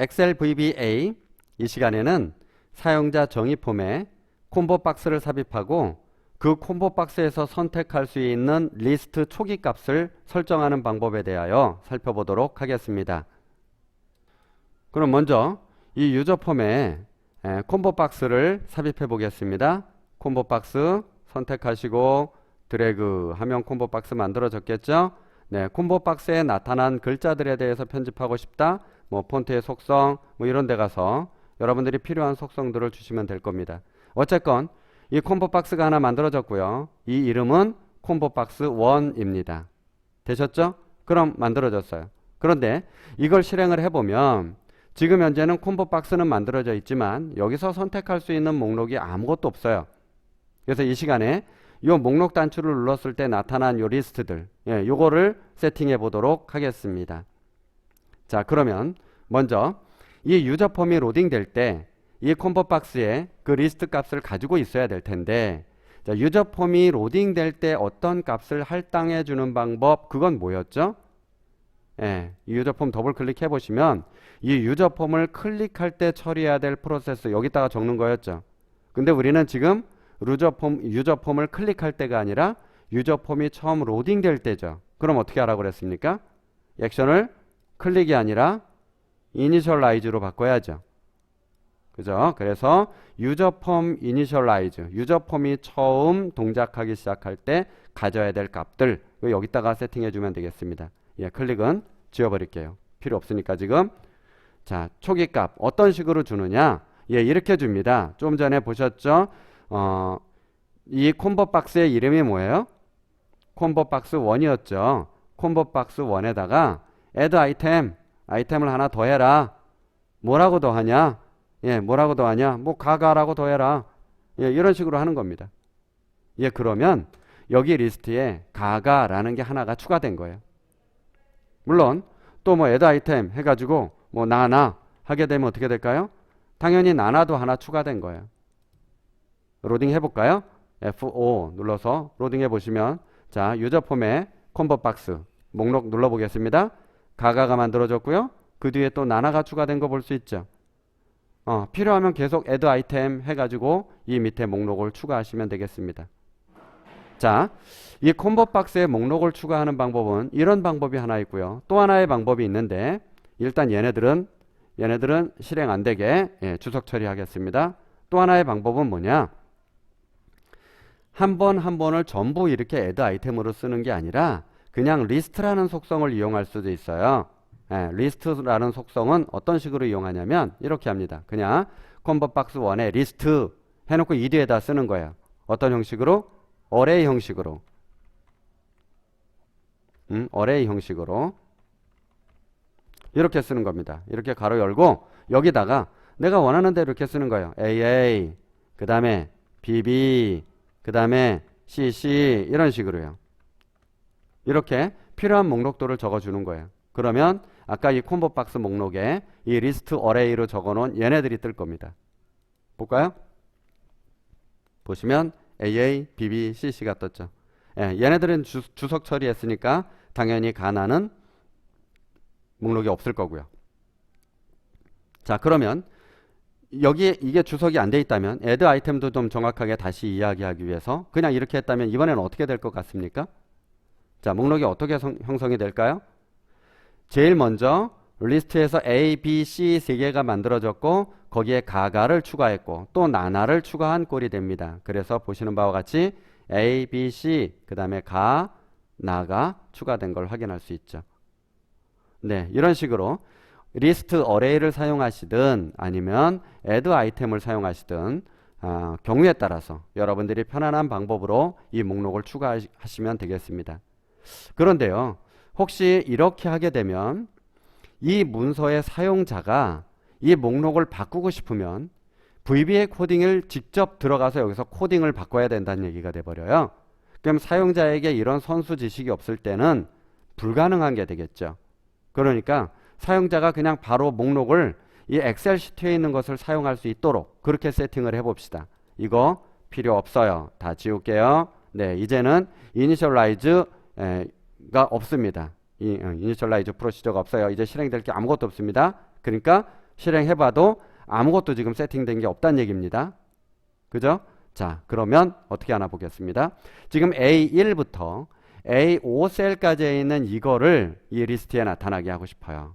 엑셀 VBA 이 시간에는 사용자 정의 폼에 콤보 박스를 삽입하고 그 콤보 박스에서 선택할 수 있는 리스트 초기 값을 설정하는 방법에 대하여 살펴보도록 하겠습니다. 그럼 먼저 이 유저 폼에 에, 콤보 박스를 삽입해 보겠습니다. 콤보 박스 선택하시고 드래그 하면 콤보 박스 만들어졌겠죠? 네, 콤보 박스에 나타난 글자들에 대해서 편집하고 싶다. 뭐 폰트의 속성 뭐 이런 데 가서 여러분들이 필요한 속성들을 주시면 될 겁니다. 어쨌건 이 콤보 박스가 하나 만들어졌고요. 이 이름은 콤보 박스 1입니다. 되셨죠? 그럼 만들어졌어요. 그런데 이걸 실행을 해보면 지금 현재는 콤보 박스는 만들어져 있지만 여기서 선택할 수 있는 목록이 아무것도 없어요. 그래서 이 시간에 이 목록 단추를 눌렀을 때 나타난 요 리스트들, 예, 요거를 세팅해 보도록 하겠습니다. 자, 그러면 먼저 이 유저 폼이 로딩 될 때 이 콤보 박스에 그 리스트 값을 가지고 있어야 될 텐데 자, 유저 폼이 로딩 될 때 어떤 값을 할당해 주는 방법 그건 뭐였죠? 예, 이 유저 폼 더블 클릭해 보시면 이 유저 폼을 클릭할 때 처리해야 될 프로세스 여기다가 적는 거였죠. 근데 우리는 지금 유저 폼 유저 폼을 클릭할 때가 아니라 유저 폼이 처음 로딩 될 때죠. 그럼 어떻게 하라고 그랬습니까? 액션을 클릭이 아니라 이니셜라이즈로 바꿔야죠. 그죠? 그래서 유저 폼 이니셜라이즈, 유저 폼이 처음 동작하기 시작할 때 가져야 될 값들 여기다가 세팅해 주면 되겠습니다. 예, 클릭은 지워버릴게요. 필요 없으니까 지금 자 초기 값 어떤 식으로 주느냐? 예, 이렇게 줍니다. 좀 전에 보셨죠? 어, 이 콤보 박스의 이름이 뭐예요? 콤보 박스 1이었죠. 콤보 박스 1에다가 add 아이템, 아이템을 하나 더해라. 뭐라고 더하냐? 예, 뭐라고 더하냐? 뭐 가가라고 더해라. 예, 이런 식으로 하는 겁니다. 예, 그러면 여기 리스트에 가가라는 게 하나가 추가된 거예요. 물론 또 뭐 add 아이템 해가지고 뭐 나나 하게 되면 어떻게 될까요? 당연히 나나도 하나 추가된 거예요. 로딩 해볼까요? F5 눌러서 로딩 해 보시면 자 유저 폼에 콤보 박스 목록 눌러보겠습니다. 가가가 만들어졌고요. 그 뒤에 또 나나가 추가된 거 볼 수 있죠. 어, 필요하면 계속 add 아이템 해가지고 이 밑에 목록을 추가하시면 되겠습니다. 자, 이 콤보 박스에 목록을 추가하는 방법은 이런 방법이 하나 있고요. 또 하나의 방법이 있는데 일단 얘네들은 얘네들은 실행 안 되게 예, 주석 처리하겠습니다. 또 하나의 방법은 뭐냐? 한 번 한 번을 전부 이렇게 add 아이템으로 쓰는 게 아니라 그냥 리스트라는 속성을 이용할 수도 있어요. 예, 리스트라는 속성은 어떤 식으로 이용하냐면 이렇게 합니다. 그냥 콤보 박스 1에 리스트 해놓고 이 뒤에다 쓰는 거예요. 어떤 형식으로? 어레이 형식으로. 음, 어레이 형식으로. 이렇게 쓰는 겁니다. 이렇게 가로 열고 여기다가 내가 원하는 대로 이렇게 쓰는 거예요. AA, 그 다음에 BB, 그 다음에 CC 이런 식으로요. 이렇게 필요한 목록도를 적어주는 거예요. 그러면 아까 이 콤보 박스 목록에 이 리스트 어레이로 적어놓은 얘네들이 뜰 겁니다. 볼까요? 보시면 AA, BB, CC가 떴죠. 예, 얘네들은 주, 주석 처리했으니까 당연히 가나는 목록이 없을 거고요. 자, 그러면 여기에 이게 주석이 안 돼 있다면 add 아이템도 좀 정확하게 다시 이야기하기 위해서 그냥 이렇게 했다면 이번에는 어떻게 될 것 같습니까? 자, 목록이 어떻게 성, 형성이 될까요? 제일 먼저 리스트에서 A, B, C 세 개가 만들어졌고 거기에 가가를 추가했고 또 나나를 추가한 꼴이 됩니다. 그래서 보시는 바와 같이 A, B, C 그 다음에 가, 나가 추가된 걸 확인할 수 있죠. 네, 이런 식으로 리스트 어레이를 사용하시든 아니면 add 아이템을 사용하시든 아, 경우에 따라서 여러분들이 편안한 방법으로 이 목록을 추가하시면 되겠습니다. 그런데요, 혹시 이렇게 하게 되면 이 문서의 사용자가 이 목록을 바꾸고 싶으면 VBA 코딩을 직접 들어가서 여기서 코딩을 바꿔야 된다는 얘기가 돼버려요. 그럼 사용자에게 이런 선수 지식이 없을 때는 불가능한 게 되겠죠. 그러니까 사용자가 그냥 바로 목록을 이 엑셀 시트에 있는 것을 사용할 수 있도록 그렇게 세팅을 해봅시다. 이거 필요 없어요. 다 지울게요. 네, 이제는 이니셜라이즈가 없습니다. 이, 어, 이니셜라이즈 프로시저가 없어요. 이제 실행될 게 아무것도 없습니다. 그러니까 실행해봐도 아무것도 지금 세팅된 게 없다는 얘기입니다. 그죠? 자, 그러면 어떻게 하나 보겠습니다. 지금 A1부터 A5셀까지에 있는 이거를 이 리스트에 나타나게 하고 싶어요.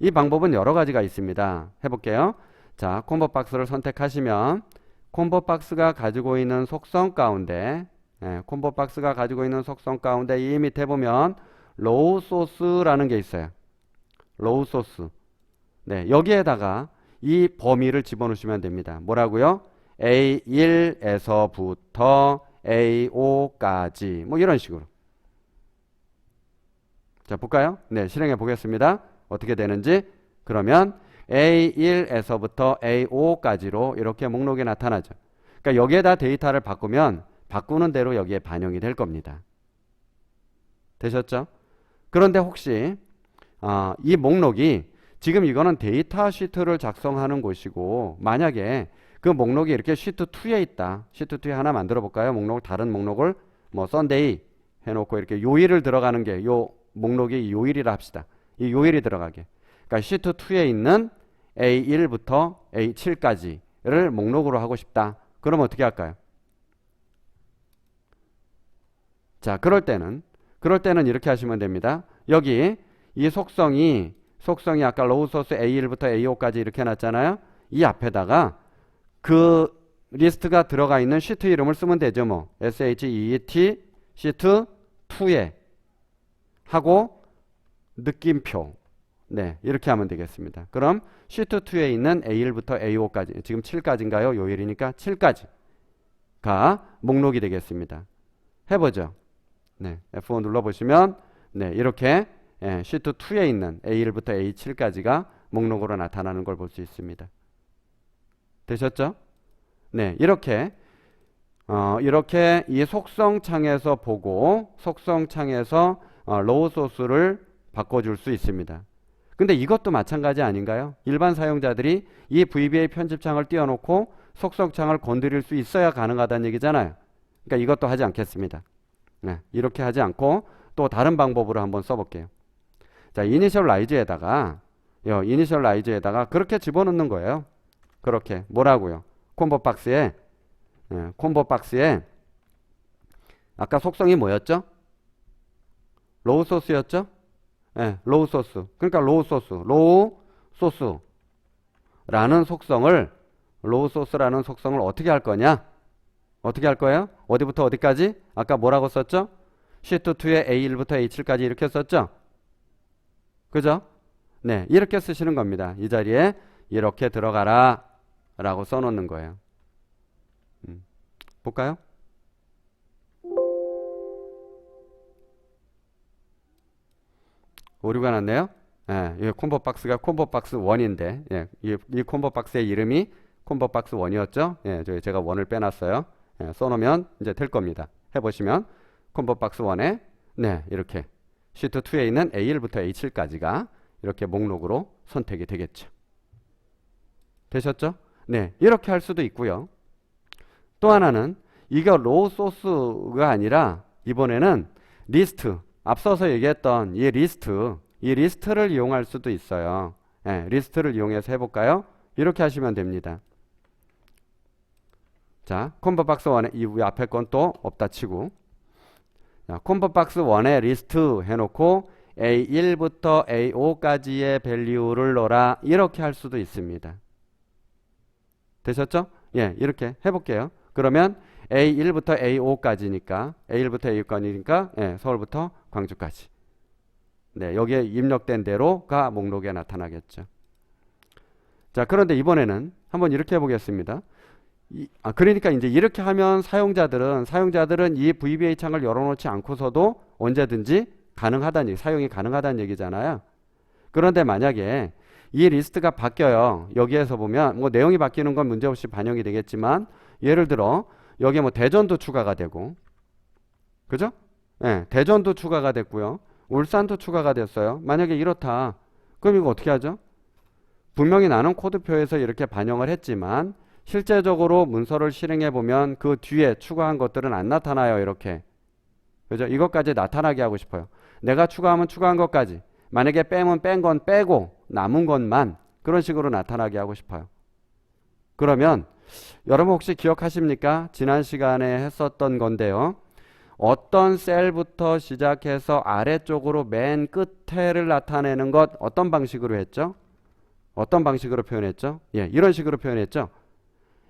이 방법은 여러 가지가 있습니다. 해볼게요. 자, 콤보 박스를 선택하시면 콤보 박스가 가지고 있는 속성 가운데 예, 콤보 박스가 가지고 있는 속성 가운데 이 밑에 보면 로우 소스라는 게 있어요. 로우 소스. 네, 여기에다가 이 범위를 집어넣으시면 됩니다. 뭐라고요? A1에서부터 A5까지 뭐 이런 식으로. 자, 볼까요? 네, 실행해 보겠습니다. 어떻게 되는지. 그러면 A1에서부터 A5까지로 이렇게 목록이 나타나죠. 그러니까 여기에다 데이터를 바꾸면 바꾸는 대로 여기에 반영이 될 겁니다. 되셨죠? 그런데 혹시 어, 이 목록이 지금 이거는 데이터 시트를 작성하는 곳이고 만약에 그 목록이 이렇게 시트 2에 있다. 시트 2에 하나 만들어 볼까요? 목록 다른 목록을 뭐 썬데이 해놓고 이렇게 요일을 들어가는 게 요 목록이 요일이라 합시다. 이 요일이 들어가게. 그러니까 시트 2에 있는 A1부터 A7까지를 목록으로 하고 싶다. 그럼 어떻게 할까요? 자, 그럴 때는 그럴 때는 이렇게 하시면 됩니다. 여기 이 속성이 속성이 아까 로우 소스 A1부터 A5까지 이렇게 놨잖아요. 이 앞에다가 그 리스트가 들어가 있는 시트 이름을 쓰면 되죠. 뭐 SHEET 시트 2에 하고 느낌표 네 이렇게 하면 되겠습니다. 그럼 시트 2에 있는 A1부터 A5까지 지금 7까지인가요? 요일이니까 7까지가 목록이 되겠습니다. 해보죠. 네 F5 눌러보시면 네 이렇게 예, 시트 2에 있는 A1부터 A7까지가 목록으로 나타나는 걸 볼 수 있습니다. 되셨죠? 네, 이렇게 어, 이렇게 이 속성 창에서 보고 속성 창에서 어, 로우 소스를 바꿔줄 수 있습니다. 근데 이것도 마찬가지 아닌가요? 일반 사용자들이 이 VBA 편집창을 띄워놓고 속성 창을 건드릴 수 있어야 가능하다는 얘기잖아요. 그러니까 이것도 하지 않겠습니다. 네, 이렇게 하지 않고 또 다른 방법으로 한번 써볼게요. 자, 이니셜 라이즈에다가 요 이니셜 라이즈에다가 그렇게 집어넣는 거예요. 그렇게 뭐라고요? 콤보 박스에 예, 콤보 박스에 아까 속성이 뭐였죠? 로우 소스였죠? 예, 로우 소스. 그러니까 로우 소스, 로우 소스라는 속성을 로우 소스라는 속성을 어떻게 할 거냐? 어떻게 할 거예요? 어디부터 어디까지? 아까 뭐라고 썼죠? 시트 2에 A1부터 A7까지 이렇게 썼죠? 그죠? 네, 이렇게 쓰시는 겁니다. 이 자리에 이렇게 들어가라 라고 써놓는 거예요. 음, 볼까요? 오류가 났네요. 예, 이 콤보 박스가 콤보 박스 1인데, 예, 이, 이 콤보 박스의 이름이 콤보 박스 1이었죠? 예, 저 제가 1을 빼놨어요. 예, 써놓으면 이제 될 겁니다. 해보시면 콤보 박스 1에 네, 이렇게 시트 2에 있는 A1부터 A7까지가 이렇게 목록으로 선택이 되겠죠. 되셨죠? 네, 이렇게 할 수도 있고요. 또 하나는 이거 로우 소스가 아니라 이번에는 리스트, 앞서서 얘기했던 이 리스트, 이 리스트를 이용할 수도 있어요. 네, 리스트를 이용해서 해볼까요? 이렇게 하시면 됩니다. 자, 콤보 박스 1에 이 앞에 건 또 없다 치고 자, 콤보 박스 1에 리스트 해놓고 A1부터 A5까지의 밸류를 넣어라 이렇게 할 수도 있습니다. 되셨죠? 예, 이렇게 해볼게요. 그러면 A1부터 A5까지니까 A1부터 A5까지니까 예, 서울부터 광주까지. 네, 여기에 입력된 대로가 목록에 나타나겠죠. 자, 그런데 이번에는 한번 이렇게 해보겠습니다. 이, 아, 그러니까 이제 이렇게 하면 사용자들은 사용자들은 이 VBA 창을 열어놓지 않고서도 언제든지 가능하다는 얘기, 사용이 가능하다는 얘기잖아요. 그런데 만약에 이 리스트가 바뀌어요. 여기에서 보면 뭐 내용이 바뀌는 건 문제없이 반영이 되겠지만 예를 들어 여기에 뭐 대전도 추가가 되고 그죠? 예, 네, 대전도 추가가 됐고요. 울산도 추가가 됐어요. 만약에 이렇다. 그럼 이거 어떻게 하죠? 분명히 나는 코드표에서 이렇게 반영을 했지만 실제적으로 문서를 실행해 보면 그 뒤에 추가한 것들은 안 나타나요. 이렇게. 그죠? 이것까지 나타나게 하고 싶어요. 내가 추가하면 추가한 것까지. 만약에 빼면 뺀 건 빼고 남은 것만 그런 식으로 나타나게 하고 싶어요. 그러면 여러분 혹시 기억하십니까? 지난 시간에 했었던 건데요. 어떤 셀부터 시작해서 아래쪽으로 맨 끝에를 나타내는 것 어떤 방식으로 했죠? 어떤 방식으로 표현했죠? 예, 이런 식으로 표현했죠.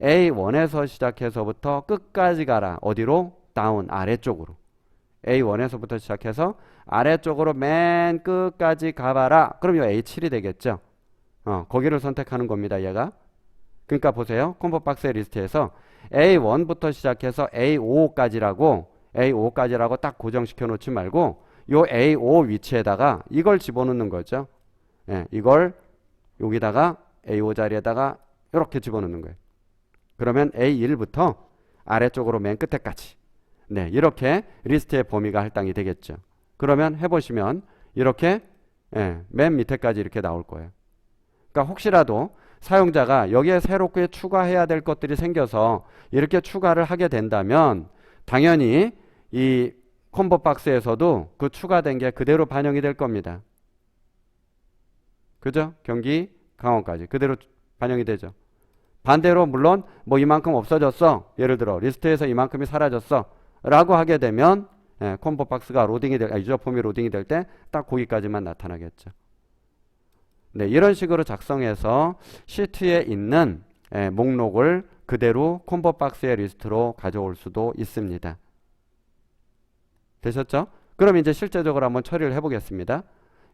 A1에서 시작해서부터 끝까지 가라. 어디로? 다운 아래쪽으로. A1에서부터 시작해서 아래쪽으로 맨 끝까지 가봐라. 그럼 이 A7이 되겠죠. 어, 거기를 선택하는 겁니다. 얘가. 그러니까 보세요. 콤보 박스의 리스트에서 A1부터 시작해서 A5까지라고 A5까지라고 딱 고정시켜 놓지 말고 요 A5 위치에다가 이걸 집어넣는 거죠. 예, 이걸 여기다가 A5 자리에다가 이렇게 집어넣는 거예요. 그러면 A1부터 아래쪽으로 맨 끝에까지 네, 이렇게 리스트의 범위가 할당이 되겠죠. 그러면 해보시면 이렇게 예, 맨 밑에까지 이렇게 나올 거예요. 그러니까 혹시라도 사용자가 여기에 새롭게 추가해야 될 것들이 생겨서 이렇게 추가를 하게 된다면 당연히 이 콤보 박스에서도 그 추가된 게 그대로 반영이 될 겁니다. 그죠? 경기 강원까지 그대로 반영이 되죠. 반대로 물론 뭐 이만큼 없어졌어. 예를 들어 리스트에서 이만큼이 사라졌어. 라고 하게 되면 예, 콤보 박스가 로딩이 될, 아, 유저 폼이 로딩이 될 때 딱 거기까지만 나타나겠죠. 네, 이런 식으로 작성해서 시트에 있는 예, 목록을 그대로 콤보 박스의 리스트로 가져올 수도 있습니다. 되셨죠? 그럼 이제 실제적으로 한번 처리를 해보겠습니다.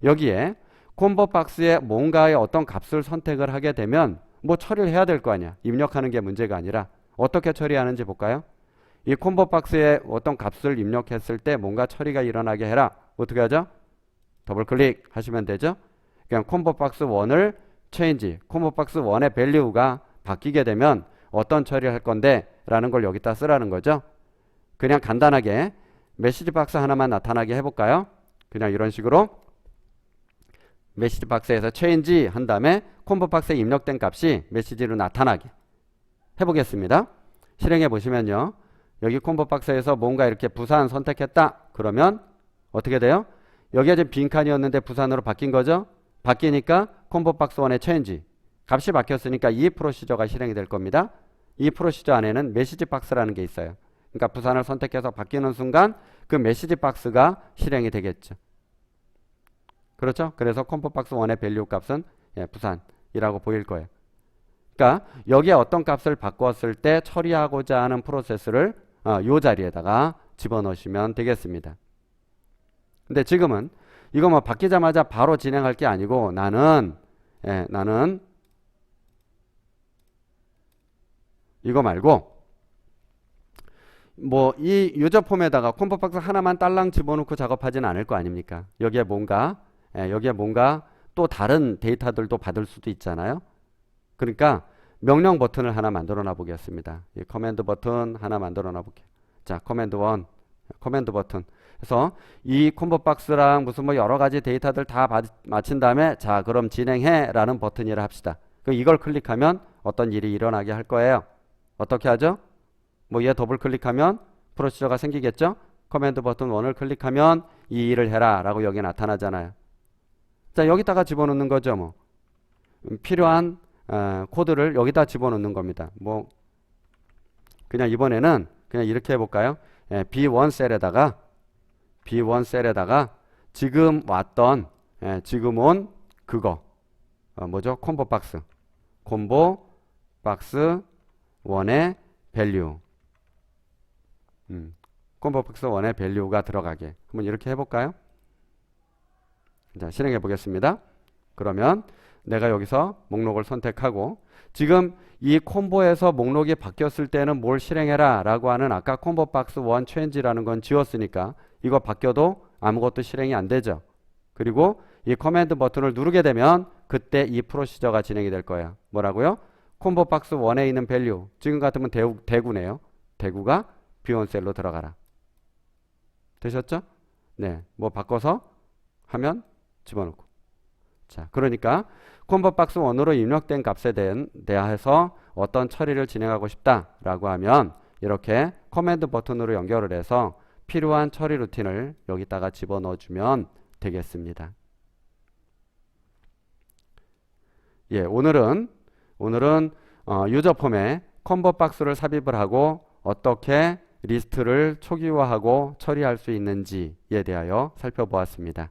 여기에 콤보 박스에 뭔가의 어떤 값을 선택을 하게 되면 뭐 처리를 해야 될 거 아니야. 입력하는 게 문제가 아니라 어떻게 처리하는지 볼까요? 이 콤보 박스에 어떤 값을 입력했을 때 뭔가 처리가 일어나게 해라. 어떻게 하죠? 더블 클릭 하시면 되죠. 그냥 콤보 박스 1을 체인지, 콤보 박스 1의 밸류가 바뀌게 되면 어떤 처리를 할 건데 라는 걸 여기다 쓰라는 거죠. 그냥 간단하게 메시지 박스 하나만 나타나게 해볼까요? 그냥 이런 식으로 메시지 박스에서 체인지 한 다음에 콤보 박스에 입력된 값이 메시지로 나타나게 해보겠습니다. 실행해 보시면요. 여기 콤보 박스에서 뭔가 이렇게 부산 선택했다. 그러면 어떻게 돼요? 여기가 지금 빈칸이었는데 부산으로 바뀐 거죠? 바뀌니까 콤보 박스 1의 체인지 값이 바뀌었으니까 이 프로시저가 실행이 될 겁니다. 이 프로시저 안에는 메시지 박스라는 게 있어요. 그러니까 부산을 선택해서 바뀌는 순간 그 메시지 박스가 실행이 되겠죠. 그렇죠? 그래서 콤보 박스 1의 밸류 값은 예, 부산이라고 보일 거예요. 그러니까 여기에 어떤 값을 바꿨을 때 처리하고자 하는 프로세스를 어, 요 자리에다가 집어넣으시면 되겠습니다. 근데 지금은 이거 뭐 바뀌자마자 바로 진행할 게 아니고 나는 예, 나는 이거 말고 뭐 이 유저 폼에다가 콤보 박스 하나만 딸랑 집어넣고 작업하지는 않을 거 아닙니까? 여기에 뭔가 예, 여기에 뭔가 또 다른 데이터들도 받을 수도 있잖아요. 그러니까 명령 버튼을 하나 만들어 놔 보겠습니다. 이 커맨드 버튼 하나 만들어 놔 볼게요. 자, 커맨드 1, 커맨드 버튼. 그래서 이 콤보 박스랑 무슨 뭐 여러 가지 데이터들 다 받, 마친 다음에 자, 그럼 진행해 라는 버튼이라 합시다. 그 이걸 클릭하면 어떤 일이 일어나게 할 거예요. 어떻게 하죠? 뭐 얘 더블 클릭하면 프로시저가 생기겠죠? 커맨드 버튼 1을 클릭하면 이 일을 해라 라고 여기 나타나잖아요. 자, 여기다가 집어넣는 거죠, 뭐. 음, 필요한 어, 코드를 여기다 집어넣는 겁니다. 뭐 그냥 이번에는 그냥 이렇게 해볼까요? 예, B1 셀에다가 B1 셀에다가 지금 왔던 예, 지금 온 그거 어, 뭐죠? 콤보 박스 콤보 박스 1의 밸류 음, 콤보 박스 1의 밸류가 들어가게 한번 이렇게 해볼까요? 자 실행해 보겠습니다. 그러면 내가 여기서 목록을 선택하고 지금 이 콤보에서 목록이 바뀌었을 때는 뭘 실행해라 라고 하는 아까 콤보 박스 원 체인지라는 건 지웠으니까 이거 바뀌어도 아무것도 실행이 안 되죠. 그리고 이 커맨드 버튼을 누르게 되면 그때 이 프로시저가 진행이 될 거예요. 뭐라고요? 콤보 박스 원에 있는 밸류 지금 같으면 대구, 대구네요. 대구가 비원 셀로 들어가라. 되셨죠? 네, 뭐 바꿔서 하면 집어넣고 자, 그러니까 콤보 박스 원으로 입력된 값에 대해서 어떤 처리를 진행하고 싶다라고 하면 이렇게 커맨드 버튼으로 연결을 해서 필요한 처리 루틴을 여기다가 집어넣어 주면 되겠습니다. 예, 오늘은 오늘은 어, 유저 폼에 콤보 박스를 삽입을 하고 어떻게 리스트를 초기화하고 처리할 수 있는지에 대하여 살펴보았습니다.